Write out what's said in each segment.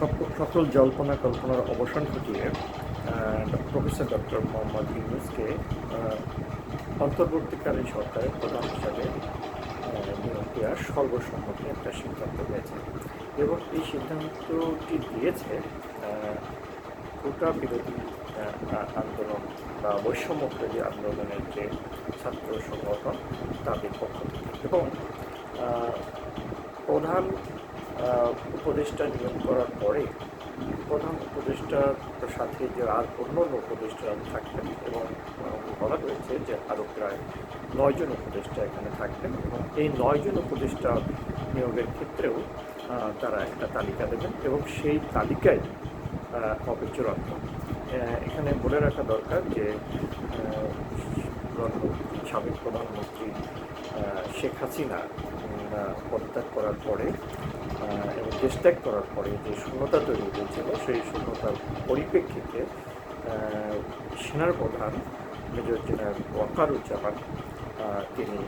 সক- সকল জল্পনা কল্পনার অবসান ঘটিয়ে প্রফেসর ডক্টর মোহাম্মদ ইউনুসকে অন্তর্বর্তীকালীন সরকারের প্রধান হিসাবে নিয়োগ দেওয়ার সর্বসম্মতি একটা সিদ্ধান্ত হয়েছে। এবং এই সিদ্ধান্তটি দিয়েছে কোটা বিরোধী আন্দোলন বা বৈষম্য বিরোধী আন্দোলনের যে ছাত্র সংগঠন, তাদের পক্ষ থেকে। এবং প্রধান উপদেষ্টা নিয়োগ করার পরে প্রধান উপদেষ্টার সাথে যে আর অন্য অন্য উপদেষ্টা থাকবেন এবং বলা হয়েছে যে আরও প্রায় নয়জন উপদেষ্টা এখানে থাকবেন এবং এই নয়জন উপদেষ্টা নিয়োগের ক্ষেত্রেও তারা একটা তালিকা দেবেন এবং সেই তালিকায় চূড়ান্ত এখানে বলে রাখা দরকার যে সাবেক প্রধানমন্ত্রী শেখ হাসিনা পদত্যাগ করার পরে এবং দেশত্যাগ করার পরে যে শূন্যতা তৈরি হয়েছিল, সেই শূন্যতার পরিপ্রেক্ষিতে সেনার প্রধান মেজর জেনারেল ওয়াকারুজ্জামান তিনি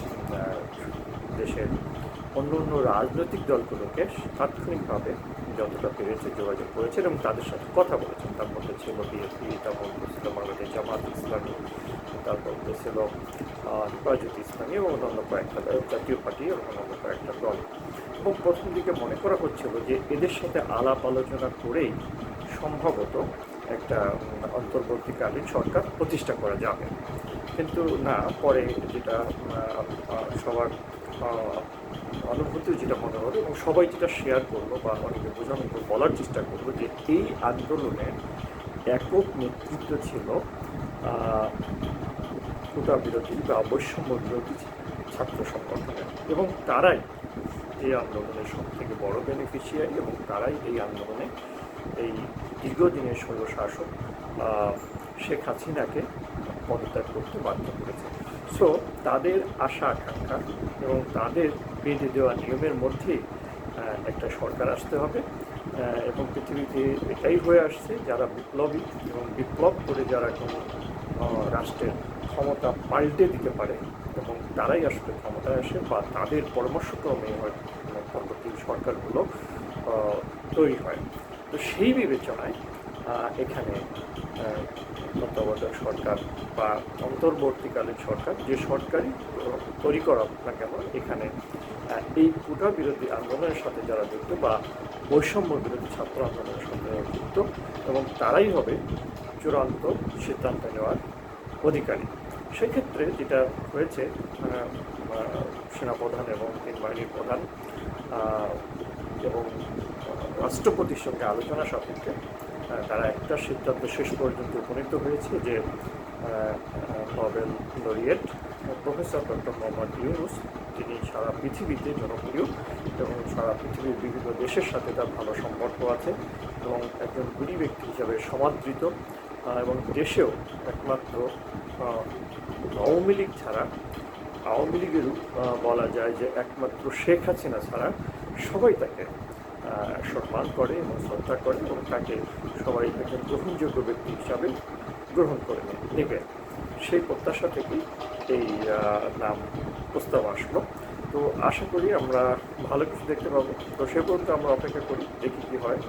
দেশের অন্য অন্য রাজনৈতিক দলগুলোকে তাৎক্ষণিকভাবে যতটা পেরেছে যোগাযোগ করেছেন এবং তাদের সাথে কথা বলেছেন। তার মধ্যে ছিল বিএনপি, তারপর ছিল বাংলাদেশ জামাত ইসলামী, তারপর ছিল হেফাজত ইসলামী এবং অন্যান্য কয়েকটা জাতীয় পার্টি এবং অন্যান্য কয়েকটা দল এবং প্রথম দিকে মনে করা হচ্ছিল যে এদের সাথে আলাপ আলোচনা করেই সম্ভবত একটা অন্তর্বর্তীকালীন সরকার প্রতিষ্ঠা করা যাবে। কিন্তু না পরে যেটা সবার আহ, অনুভূতি যেটা মনে হলো এবং সবাই যেটা শেয়ার করল বা অনেকে বোঝানো বলার চেষ্টা করল যে এই আন্দোলনের একক নেতৃত্ব ছিল কোটা বিরোধী বা বৈষম্য বিরোধী ছাত্র সংগঠনের এবং তারাই এই আন্দোলনের সব থেকে বড় বেনিফিশিয়ারি এবং তারাই এই আন্দোলনে এই দীর্ঘদিনের স্বৈরশাসক শেখ হাসিনাকে পদত্যাগ করতে বাধ্য করেছে। সো তাদের আশা, আকাঙ্ক্ষা এবং তাদের বেঁধে দেওয়া নিয়মের মধ্যে একটা সরকার আসতে হবে। এবং পৃথিবীতে এটাই হয়ে আসছে, যারা বিপ্লবী এবং বিপ্লব করে যারা কোনো রাষ্ট্রের ক্ষমতা পাল্টে দিতে পারে এবং তারাই আসলে ক্ষমতায় আসে বা তাদের পরামর্শক্রমে পরবর্তী সরকারগুলো তৈরি হয়। তো সেই বিবেচনায় এখানে তত্ত্বাবধায়ক সরকার বা অন্তর্বর্তীকালীন সরকার যে সরকারই তৈরি করা না কেন, এখানে এই কোটা বিরোধী আন্দোলনের সাথে যারা যুক্ত বা বৈষম্য বিরোধী ছাত্র আন্দোলনের সাথে যুক্ত এবং তারাই হবে চূড়ান্ত সিদ্ধান্ত নেওয়ার অধিকারী। সেক্ষেত্রে যেটা হয়েছে সেনাপ্রধান এবং তিন বাহিনীর প্রধান এবং রাষ্ট্রপতির সঙ্গে আলোচনা সাপেক্ষে তারা একটা সিদ্ধান্ত শেষ পর্যন্ত উপনীত হয়েছে যে Nobel laureate professor doctor Mohammad Yunus, তিনি সারা পৃথিবীতে জনপ্রিয় এবং সারা পৃথিবীর বিভিন্ন দেশের সাথে তার ভালো সম্পর্ক আছে এবং একজন গুণী ব্যক্তি হিসাবে সমাদৃত এবং দেশেও একমাত্র আওয়ামী লীগ ছাড়া আওয়ামী লীগেরও আহ, বলা যায় যে একমাত্র শেখ হাসিনা ছাড়া সবাই তাকে সম্মান করে এবং শ্রদ্ধা করে এবং তাকে সবাই তাকে গ্রহণযোগ্য ব্যক্তি হিসাবে গ্রহণ করে নেবে। সেই প্রত্যাশা থেকেই এই নাম প্রস্তাব আসলো। তো আশা করি আমরা ভালো কিছু দেখতে পাবো। তো সে পর্যন্ত আমরা অপেক্ষা করি দেখি কী হয়।